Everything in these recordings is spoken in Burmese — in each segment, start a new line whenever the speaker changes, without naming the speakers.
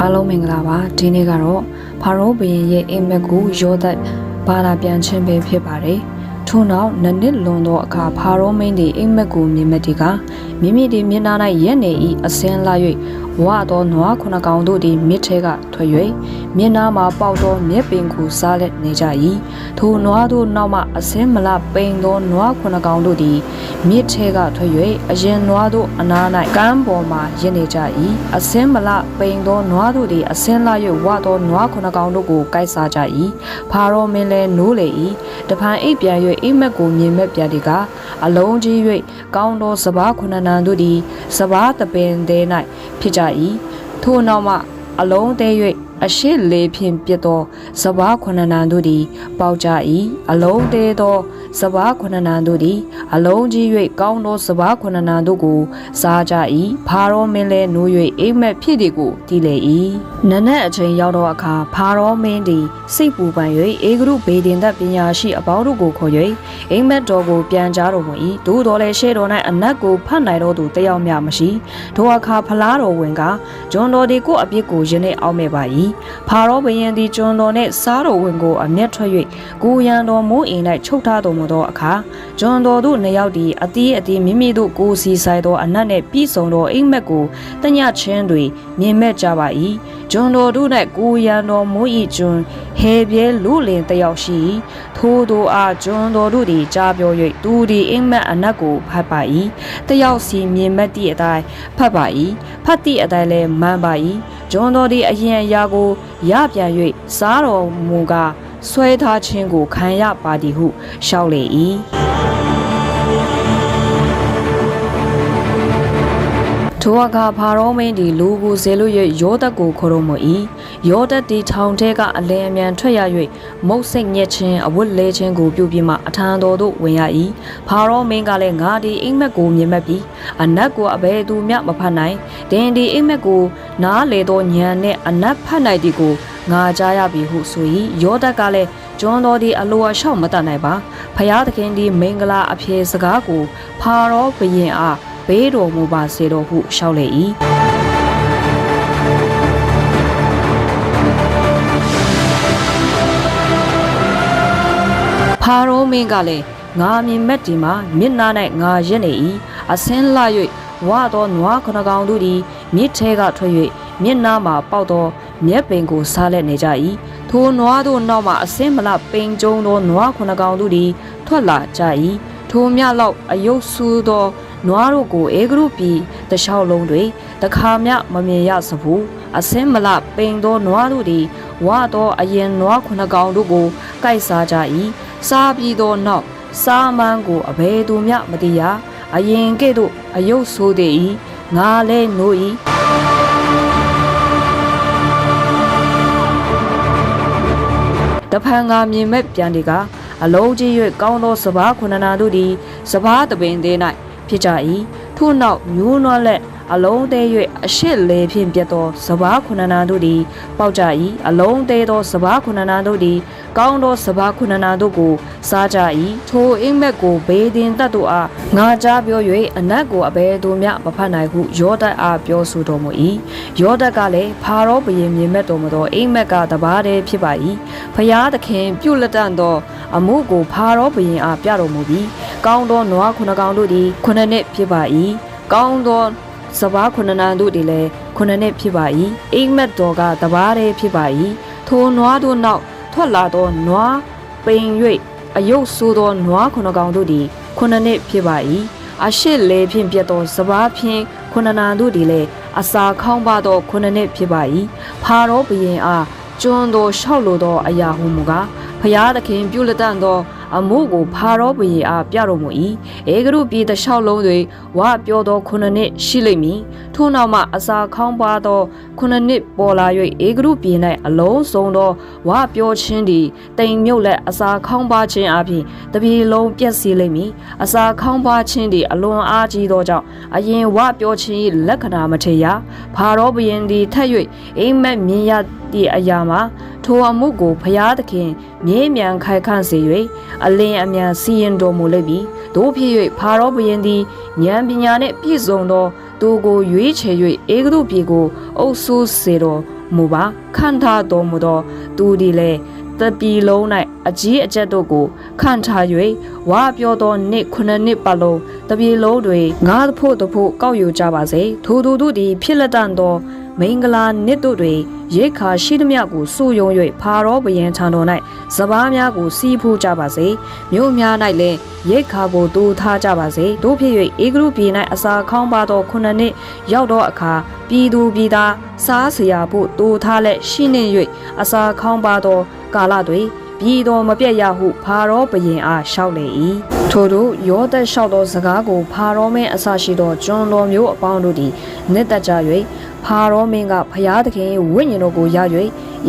အားလုံးမင်္ဂလာပါဒီနေ့ကတော့ဖာရောဘုရင်ရဲ့အိမ်မက်ကိုရောသက်ဘာသာပြန်ခြင်းပဲဖြစ်ပါတယ်ထို့နောက်နှစ်နှစ်လွန်သောအခါဖာရောမင်းသည်အိမ်မက်ကိုမြင်မက်ဒီကမိမိသည်မျက်နှာ၌ရက်နေ၏အစင်းလာ၍ဝါသောနွားခုနကောင်တို့သည်မြစ်ထဲကထွက်၍မျက်နှာမှာပေါက်သောမြက်ပင်ကိုစားလက်နေကြ၏ထိုနွားတို့နောက်မှအစင်းမလပိန်သောနွားခုနကောင်တို့သည် မြစ်ထဲကထွက်၍အရင်နွားတို့အနား၌ကမ်းပေါ်မှရက်နေကြ၏အစင်းမလပိန်သောနွားတို့သည်အစင်းလာ၍ဝါသောနွားခုနကောင်တို့ကိုကိုက်စားကြ၏ဖာရောမင်းလည်းနိုးလေ၏တဖန်အိပ်ပြန်၍အိမ်မက်ကိုမြင်မက်ပြန်ဒီကအလုံးကြီး၍ကောင်းသောစပားခုနနန်တို့သည်စပားတပင်သေး၌ဖြစ်ကြ၏ထို့နောက်မှအလုံးသေး၍ အရှိလေးဖြင့်ပြစ်သောစပားခုနနန်တို့သည် ပေါက်ကြ၏အလုံးသေးသောစပားခုနနန်တို့သည် အလုံးကြီး၍ကောင်းသောစပားခုနနန်တို့ကိုစားကြ၏ဖာရောမင်းလည်းနိုး၍အိမ်မက်ဖြစ်သည်ကိုတည်လေ၏နနက်အချိန်ရောက်သောအခါဖာရောမင်းသည်စိတ်ပူပန်၍အေဂရုဘေဒင်သက်ပညာရှိအပေါင်းတို့ကိုခေါ်၍အိမ်မက်တော်ကိုပြန်ကြားတော်မူ၏သို့တော်လည်းရှေ့တော်၌အနက်ကိုဖတ်နိုင်တော်သူတယောက်မျှမရှိထိုအခါဖလားတော်ဝင်ကဂျွန်တော်သည်ကိုယ့်အပြစ်ကိုယနေ့အောက်မဲ့ပါ၏ဖာရောဘယင်သည်ဂျွန်တော်နှင့်စားတော်ဝင်ကိုအမျက်ထွက်၍ကိုရန်တော်မိုးအိမ်၌ချုပ်ထားတော်မူသောအခါဂျွန်တော်တို့နှစ်ယောက်သည်အတီးအတီးမိမိတို့ကိုယ်စီဆိုင်သောအနက်နှင့်ပြီးဆုံးသောအိမ်မက်ကိုတညချင်းတွင်မြင်မဲ့ကြပါ၏ဂျွန်တော်တို့၌ကိုရန်တော်မိုး၏ဂျွန် ဟဲပြဲလူလင်တယောက်ရှိ၏ထို့သောအားဂျွန်တော်တို့သည်ကြားပြော၍သူသည်အိမ်မက်အနက်ကိုဖတ်ပါ၏တယောက်စီမြင်မဲ့သည့်အတိုင်းဖတ်ပါ၏ဖတ်သည့်အတိုင်းလည်းမှန်ပါ၏ဂျွန်တော်သည်အရင်အရာကိုရပြန်၍စားတော်မူကားဆွဲထားခြင်းကိုခံရပါသည်ဟုရှောက်လေ၏ ထိုအခါဖာရောမင်းသည်လူကိုဇေလို့၍ယောသက်ကိုခေါ်တော်မူ၏ယောသက်သည်ထောင်ထဲကအလင်းအမြန်ထွက်ရ၍မုတ်စိတ်ညက်ခြင်းအဝတ်လဲခြင်းကိုပြုပြီးမှအထံတော်သို့ဝင်ရ၏ဖာရောမင်းကလည်းငါသည်အိမ်မက်ကိုမြင်မက်ပြီးအနက်ကိုအဘယ်သူမျှမဖတ်နိုင်ဒင်ဒီအိမ်မက်ကိုနားလေသောညံနှင့်အနက်ဖတ်နိုင်သည်ကိုငါကြားရပြီဟုဆို၏ယောသက်ကလည်းကျွန်းတော်သည်အလိုအလျှောက်မတတ်နိုင်ပါဖယားသခင်သည်မင်္ဂလာအဖြေစကားကိုဖာရောဘရင်အား ဘေးတော်မူပါစေတော်ဟုရှောက်လေ၏ဖာရောမင်းကလည်းငါမြင်မက်ဒီမှာမျက်နှာ၌ငါရက်နေ၏အစင်းလာ၍ဝါသောနွားခဏကောင်တို့သည်မြစ်ထဲကထွက်၍မျက်နှာမှာပေါက်သောမြက်ပင်ကိုစားလက်နေကြ၏ထိုနွားတို့နောက်မှအစင်းမလပိန်ကျုံသောနွားခဏကောင်တို့သည်ထွက်လာကြ၏ထိုမြလောက်အယုတ်ဆူသော နွားတို့ကိုအေဂရုပြည်တလျှောက်လုံးတွင်တခါမျှမမြင်ရစဘူးအစင်းမလပိန်သောနွားတို့သည်ဝါသောအရင်နွားခုနှစ်ကောင်တို့ကိုကိုက်စားကြ၏စားပြီးသောနောက်စားမန်းကိုအဘယ်သူမျှမသိရအရင်ကဲ့သို့အယုတ်ဆိုးသည်၏ငါလည်းနိုး၏တဖန်ငါမြင်မဲ့ပြန်ဒီကအလုံးကြီး၍ကောင်းသောစပားခုနနာတို့သည်စပားတပင်သေး၌ ဖြစ်ကြ၏ထို့နောက်မျိုးနွားလက်အလုံးသေး၍အရှိလေဖြင့်ပြတ်သောစပားခုနနာတို့သည်ပေါက်ကြ၏အလုံးသေးသောစပားခုနနာတို့သည်ကောင်းသောစပားခုနနာတို့ကိုစားကြ၏ထိုအိမ်မက်ကိုဘေးတင်တတ်တို့အားငါကြားပြော၍အနက်ကိုအဘယ်သူမျှမဖတ်နိုင်ဟုယောဒတ်အားပြောဆိုတော်မူ၏ယောဒတ်ကလည်းဖာရောဘုရင်မြင်မဲ့တော်မူသောအိမ်မက်ကတပါးတည်းဖြစ်ပါ၏ဖျားသခင်ပြုလက်တန်သောအမှုကိုဖာရောဘုရင်အားပြတော်မူပြီး ကောင်းသောနွားခုနကောင်တို့သည်ခုနှစ်နှစ်ဖြစ်ပါ၏ကောင်းသောစပားခုနနန်တို့သည်လည်းခုနှစ်နှစ်ဖြစ်ပါ၏အိမ်မက်တော်ကတပါးတည်းဖြစ်ပါ၏ထိုနွားတို့နောက်ထွက်လာသောနွားပိန်၍အယုတ်ဆိုးသောနွားခုနကောင်တို့သည်ခုနှစ်နှစ်ဖြစ်ပါ၏အရှိလေဖြင့်ပြတ်သောစပားဖြင့်ခုနနန်တို့သည်လည်းအစာခေါင်းပါသောခုနှစ်နှစ်ဖြစ်ပါ၏ဖာရောဘုရင်အားကျွန်းသောရှောက်လိုသောအရာဟုမူကားဖျားသခင်ပြုလက်တန်သော အမှုကိုဖာရောဘုရင်အားပြတော်မူ၏အေဂရုပြည်တစ်လျှောက်လုံးတွင်ဝါပြောသောခုနှစ်နှစ်ရှိလိမ့်မည်ထို့နောက်မှအစာခေါင်းပါသောခုနှစ်နှစ်ပေါ်လာ၍အေဂရုပြည်၌အလုံးစုံသောဝါပြောခြင်းသည်တိမ်မြုပ်လက်အစာခေါင်းပါခြင်းအပြင်တပြည်လုံးပြည့်စည်လိမ့်မည်အစာခေါင်းပါခြင်းသည်အလွန်အားကြီးသောကြောင့်အရင်ဝါပြောခြင်း၏လက္ခဏာမထေရဖာရောဘုရင်သည်ထက်၍အိမ်မက်မြင်ရသည့်အရာမှာထိုအမှုကိုဖျားသခင်မြဲမြံခိုင်ခန့်စေ၍အလင်းအမြန်စီရင်တော်မူလိမ့်မည်တို့ဖြစ်၍ဖာရောဘုရင်သည်ဉာဏ်ပညာနှင့်ပြည့်စုံသောသူကိုရွေးချယ်၍အေဂရုပြည်ကိုအုပ်ဆိုးစေတော်မမူပါခန့်ထားတော်မူသောသူသည်လည်းတပီလုံး၌အကြီးအကျက်တို့ကိုခန့်ထား၍ဝါပြောသောနှစ်ခုနှစ်နှစ်ပတ်လုံးတပီလုံးတွင်ငါးဖို့တဖို့ကောက်ယူကြပါစေထိုသူတို့သည်ဖြစ်လက်တန်သော မင်္ဂလာနှစ်တို့တွင်ရိတ်ခါရှိသည်မြကိုစုယုံ၍ဖာရောဘယင်ထံတော်၌စပားများကိုစီးဖူးကြပါစေမြို့များ၌လည်းရိတ်ခါကိုတူထားကြပါစေတို့ဖြစ်၍ဧကရုပြည်၌အစာခေါင်းပါသောခုနှစ်နှစ်ရောက်သောအခါပြည်သူပြည်သားစားစရာဖို့တူထားလက်ရှိနှင့်၍အစာခေါင်းပါသောကာလတွင် ပြည်တော်မပြတ်ရဟုဖာရောဘယင်အားလျှောက်လေ၏ထို့သောယောသက်လျှောက်သောစကားကိုဖာရောမင်းအစရှိသောကျွန်တော်မျိုးအပေါင်းတို့သည်နှစ်သက်ကြ၍ဖာရောမင်းကဖျားသခင်၏ဝိညာဉ်တော်ကိုရ၍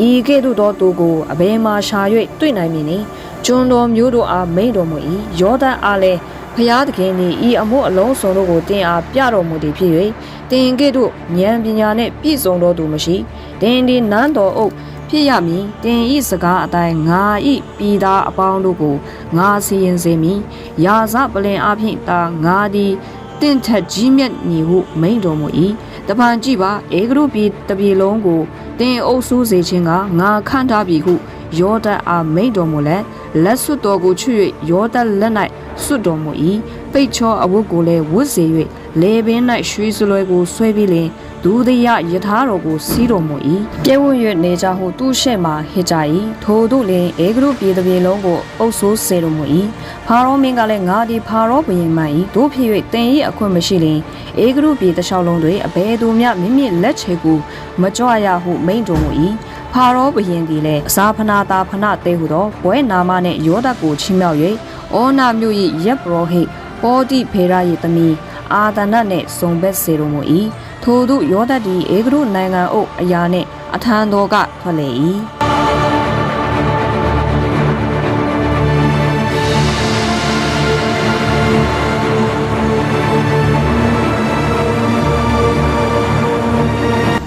ဤကဲ့သို့သောသူကိုအဘယ်မှရှာ၍တွေ့နိုင်မည်နည်းကျွန်တော်မျိုးတို့အားမိန်တော်မူ၏ယောသက်အားလည်းဖျားသခင်သည်ဤအမှုအလုံးစုံတို့ကိုတင်အားပြတော်မူသည်ဖြစ်၍တင်ကဲ့သို့ဉာဏ်ပညာနှင့်ပြည့်စုံတော်သူမရှိတင်ဒီနန်းတော်အုပ် ဖြစ်ရမည်တင်ဤစကားအတိုင်းငါဤပြည်သားအပေါင်းတို့ကိုငါစီရင်စေမည်ရာဇပလင်အဖျင်တာငါသည်တင့်ထက်ကြီးမြတ်မည်ဟုမိန်တော်မူ၏တပန်ကြည့်ပါအေဂရုပြည်တပြည်လုံးကိုတင်အုပ်စိုးစေခြင်းကငါခန့်ထားပြီဟုယောဒတ်အားမိန်တော်မူလက်လက်စွတ်တော်ကိုချွတ်၍ယောဒတ်လက်၌စွတ်တော်မူ၏ပိတ်ချောအဝတ်ကိုလည်းဝတ်စေ၍လေပင်၌ရွှေစလွယ်ကိုဆွဲပြီးလင် ဒုတိယယထာတော်ကိုစီးတော်မူ၏ပြဲဝွ၍နေကြဟုသူ့ရှေ့မှဟစ်ကြ၏ထိုတို့လင်အေဂရုပြည်တစ်ပြည်လုံးကိုအုပ်ဆိုးစေတော်မူ၏ဖာရောမင်းကလည်းငါသည်ဖာရောဘုရင်မှန်၏တို့ဖြစ်၍တင်၏အခွင့်မရှိလင်အေဂရုပြည်တစ်လျှောက်လုံးတွင်အဘယ်သူမျှမိမိလက်ချေကိုမကြွရဟုမိန့်တော်မူ၏ဖာရောဘုရင်သည်လည်းအစာဖနာတာဖနာသေးဟုသောဘွဲနာမနှင့်ယောဒတ်ကိုချီးမြှောက်၍အောနာမြို့၏ရက်ပရောဟိတ်ပောတိဖေရ၏သမီးအာဒနတ်နှင့်စုံဘက်စေတော်မူ၏ ထိုသူယောဒတ်သည်အေဂရုနိုင်ငံအုပ်အရာနှင့်အထံတော်ကထွက်လေ၏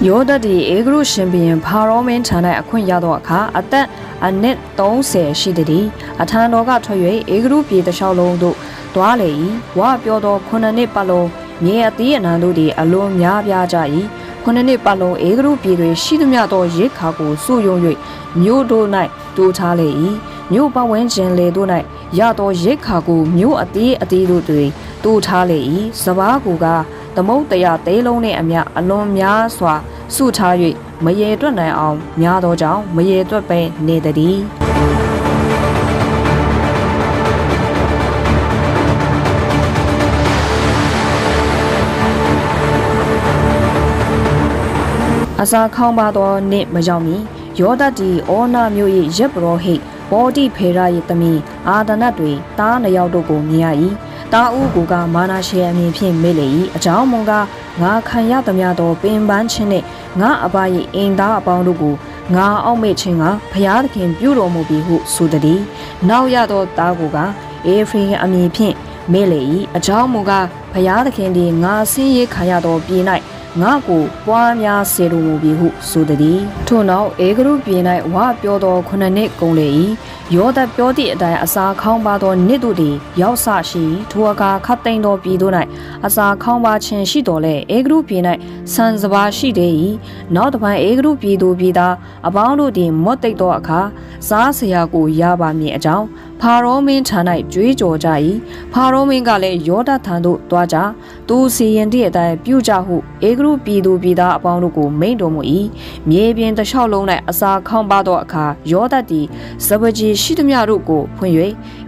ယောဒတ်ဒီအေဂရုရှင်ဘီရင်ဖာရောမင်းဌာနအခွင့်ရသောအခါအသက်အနှစ်30ရှိသည်အထံတော်ကထွက်၍အေဂရုပြည်တစ်လျှောက်လုံးသို့တွားလေ၏ဝါပြောသောခုနှစ်နှစ်ပတ်လုံး မြေအသီးအနှံတို့သည်အလွန်များပြားကြ၏ခုနှစ်နှစ်ပတ်လုံးအေဂရုပြည်တွင်ရှိသမျှသောရိတ်ခါကိုစုယုံ၍မြို့တို့၌တိုးထားလေ၏မြို့ပဝန်းကျင်လေတို့၌ရသောရိတ်ခါကိုမြို့အသီးအသီးတို့တွင်တိုးထားလေ၏စပားကူကသမုတ်တရာသေးလုံးနှင့်အမျှအလွန်များစွာစုထား၍မရေတွက်နိုင်အောင်များသောကြောင့်မရေတွက်ပဲနေသည် အစာခေါင်းပါသောနေ့မရောက်မီယောဒတ်ဒီအောနာမျိုး၏ရက်ပရောဟိတ်ဘောတိဖေရ၏သမီးအာဒနတ်တွေတားနှစ်ယောက်တို့ကိုမြင်ရ၏တားဦးကိုကမာနာရှေအမည်ဖြင့်မေ့လေ၏အကြောင်းမူကားငါခံရသမျှသောပင်ပန်းခြင်းနှင့်ငါအဘ၏အင်သားအပေါင်းတို့ကိုငါအောက်မေ့ခြင်းကဘုရားသခင်ပြုတော်မူပြီဟုဆိုသည်။နောက်ရသောသားကိုကအေဖရင်အမည်ဖြင့်မေ့လေ၏အကြောင်းမူကားဘုရားသခင်သည်ငါဆင်းရဲခံရသောပြည်၌ ငါကိုပွားများစေလိုမူပြီဟုဆိုသည်ထို့နောက်အေဂရုပြည်၌ဝါပြောသောခုနှစ်နှစ်ကုန်လေ၏ယောသပြောသည့်အတိုင်းအစာခေါင်းပါသောနှစ်တို့သည်ရောက်ဆရှိထိုအခါခတ်သိမ်းသောပြည်တို့၌အစာခေါင်းပါခြင်းရှိတော်လဲအေဂရုပြည်၌ဆန်စပါးရှိသေး၏နောက်တစ်ပိုင်းအေဂရုပြည်သူပြည်သားအပေါင်းတို့သည်မော့တိတ်သောအခါစားစရာကိုရပါမည်အကြောင်း ဖာရောမင်းဌာ၌ကြွေးကြော်ကြ၏ဖာရောမင်းကလည်းယောဒထံသို့တွားကြသူစီရင်သည့်အတိုင်းပြုကြဟုအေဂရုပြည်သူပြည်သားအပေါင်းတို့ကိုမိန့်တော်မူ၏မြေပြင်တစ်လျှောက်လုံး၌အစာခေါင်းပါသောအခါယောဒသည်စပကြီးရှိသည်များတို့ကိုဖွင့်၍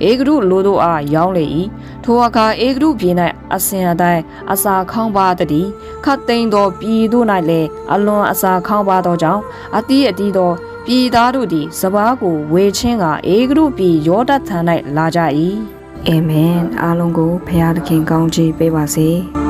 အေဂရုလူတို့အားရောင်းလေ၏ထိုအခါအေဂရုပြည်၌အစဉ်အတိုင်းအစာခေါင်းပါသည်ခတ်သိမ်းသောပြည်တို့၌လည်းအလွန်အစာခေါင်းပါသောကြောင့်အတိအတီသော ပြည်သားတို့သည်စပားကိုဝေချင်းကအေဂရုပြည်ယောဒတ်ထံ၌လာကြ၏အာမင်အားလုံးကိုဖခင်သခင်ကောင်းချီးပေးပါစေ။